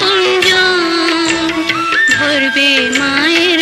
তুঞ্জ ধরবে মায়ের